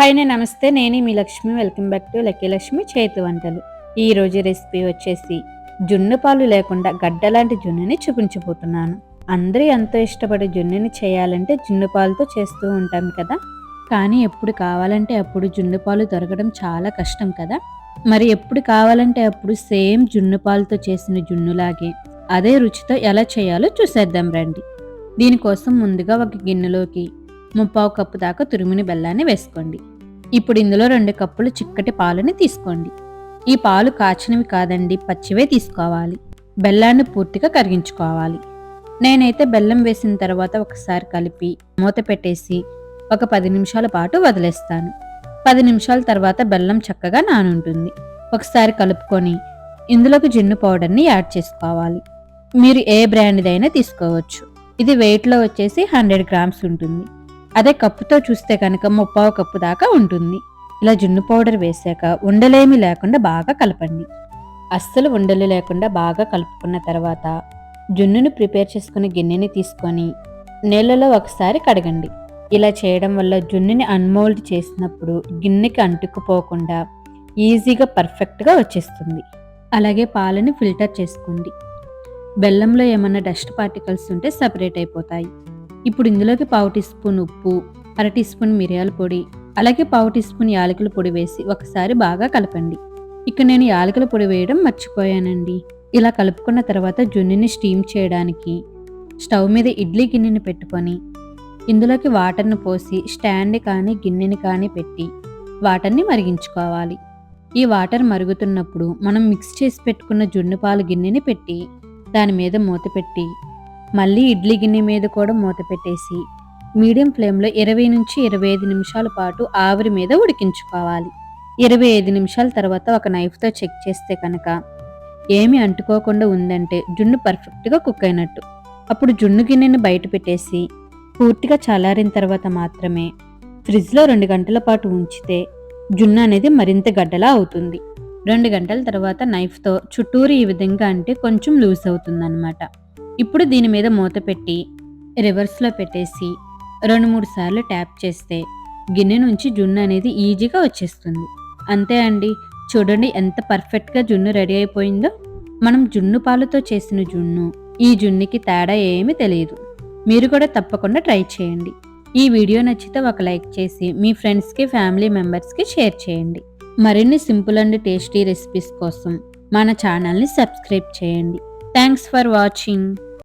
Hi నమస్తే. నేను మీ Lakshmi. Welcome back to lucky Lakshmi చేతి వంటలు. ఈరోజు రెసిపీ వచ్చేసి జున్ను పాలు లేకుండా గడ్డ లాంటి జున్నుని చూపించబోతున్నాను. అందరూ ఎంతో ఇష్టపడే జున్నుని చేయాలంటే జున్ను పాలుతో చేస్తూ ఉంటాం కదా. కానీ ఎప్పుడు కావాలంటే అప్పుడు జున్ను పాలు దొరకడం చాలా కష్టం కదా. మరి ఎప్పుడు కావాలంటే అప్పుడు సేమ్ జున్ను పాలుతో చేసిన జున్నులాగే అదే రుచితో ఎలా చేయాలో చూసేద్దాం రండి. దీనికోసం ముందుగా ఒక గిన్నెలోకి ముప్పావు కప్పు దాకా తురుముని బెల్లాన్ని వేసుకోండి. ఇప్పుడు ఇందులో రెండు కప్పులు చిక్కటి పాలని తీసుకోండి. ఈ పాలు కాచినవి కాదండి పచ్చివే తీసుకోవాలి. బెల్లాన్ని పూర్తిగా కరిగించుకోవాలి. నేనైతే బెల్లం వేసిన తర్వాత ఒకసారి కలిపి మూత పెట్టేసి ఒక పది నిమిషాల పాటు వదిలేస్తాను. పది నిమిషాల తర్వాత బెల్లం చక్కగా నానుంటుంది. ఒకసారి కలుపుకొని ఇందులోకి జిన్ను పౌడర్ని యాడ్ చేసుకోవాలి. మీరు ఏ బ్రాండ్దైనా తీసుకోవచ్చు. ఇది వెయిట్లో వచ్చేసి హండ్రెడ్ గ్రామ్స్ ఉంటుంది. అదే కప్పుతో చూస్తే కనుక ముప్పావు కప్పు దాకా ఉంటుంది. ఇలా జున్ను పౌడర్ వేసాక ఉండలేమి లేకుండా బాగా కలపండి. అస్సలు ఉండలు లేకుండా బాగా కలుపుకున్న తర్వాత జున్నును ప్రిపేర్ చేసుకున్న గిన్నెని తీసుకొని నీళ్ళలో ఒకసారి కడగండి. ఇలా చేయడం వల్ల జున్నుని అన్మోల్డ్ చేసినప్పుడు గిన్నెకి అంటుకుపోకుండా ఈజీగా పర్ఫెక్ట్గా వచ్చేస్తుంది. అలాగే పాలని ఫిల్టర్ చేసుకోండి. బెల్లంలో ఏమన్నా డస్ట్ పార్టికల్స్ ఉంటే సపరేట్ అయిపోతాయి. ఇప్పుడు ఇందులోకి పావు టీ స్పూన్ ఉప్పు అర టీ స్పూన్ మిరియాల పొడి అలాగే పావు టీ స్పూన్ యాలకుల పొడి వేసి ఒకసారి బాగా కలపండి. ఇక నేను యాలకుల పొడి వేయడం మర్చిపోయానండి. ఇలా కలుపుకున్న తర్వాత జున్నుని స్టీమ్ చేయడానికి స్టవ్ మీద ఇడ్లీ గిన్నెని పెట్టుకొని ఇందులోకి వాటర్ను పోసి స్టాండ్ కానీ గిన్నెని కానీ పెట్టి వాటర్ని మరిగించుకోవాలి. ఈ వాటర్ మరుగుతున్నప్పుడు మనం మిక్స్ చేసి పెట్టుకున్న జున్ను పాలు గిన్నెని పెట్టి దాని మీద మూత పెట్టి మళ్ళీ ఇడ్లీ గిన్నె మీద కూడా మూత పెట్టేసి మీడియం ఫ్లేమ్లో ఇరవై నుంచి ఇరవై ఐదు నిమిషాల పాటు ఆవిరి మీద ఉడికించుకోవాలి. ఇరవై ఐదు నిమిషాల తర్వాత ఒక నైఫ్తో చెక్ చేస్తే కనుక ఏమి అంటుకోకుండా ఉందంటే జున్ను పర్ఫెక్ట్గా కుక్ అయినట్టు. అప్పుడు జున్ను గిన్నెని బయట పెట్టేసి పూర్తిగా చల్లారిన తర్వాత మాత్రమే ఫ్రిడ్జ్లో రెండు గంటల పాటు ఉంచితే జున్ను అనేది మరింత గడ్డలా అవుతుంది. రెండు గంటల తర్వాత నైఫ్తో చుట్టూరు ఈ విధంగా అంటే కొంచెం లూజ్ అవుతుందన్నమాట. ఇప్పుడు దీని మీద మూత పెట్టి రివర్స్లో పెట్టేసి రెండు మూడు సార్లు ట్యాప్ చేస్తే గిన్నె నుంచి జున్ను అనేది ఈజీగా వచ్చేస్తుంది. అంతే అండి. చూడండి ఎంత పర్ఫెక్ట్గా జున్ను రెడీ అయిపోయిందో. మనం జున్ను పాలతో చేసిన జున్ను ఈ జున్నుకి తేడా ఏమీ తెలియదు. మీరు కూడా తప్పకుండా ట్రై చేయండి. ఈ వీడియో నచ్చితే ఒక లైక్ చేసి మీ ఫ్రెండ్స్కి ఫ్యామిలీ మెంబర్స్కి షేర్ చేయండి. మరిన్ని సింపుల్ అండ్ టేస్టీ రెసిపీస్ కోసం మన ఛానల్ని సబ్స్క్రైబ్ చేయండి. Thanks for watching.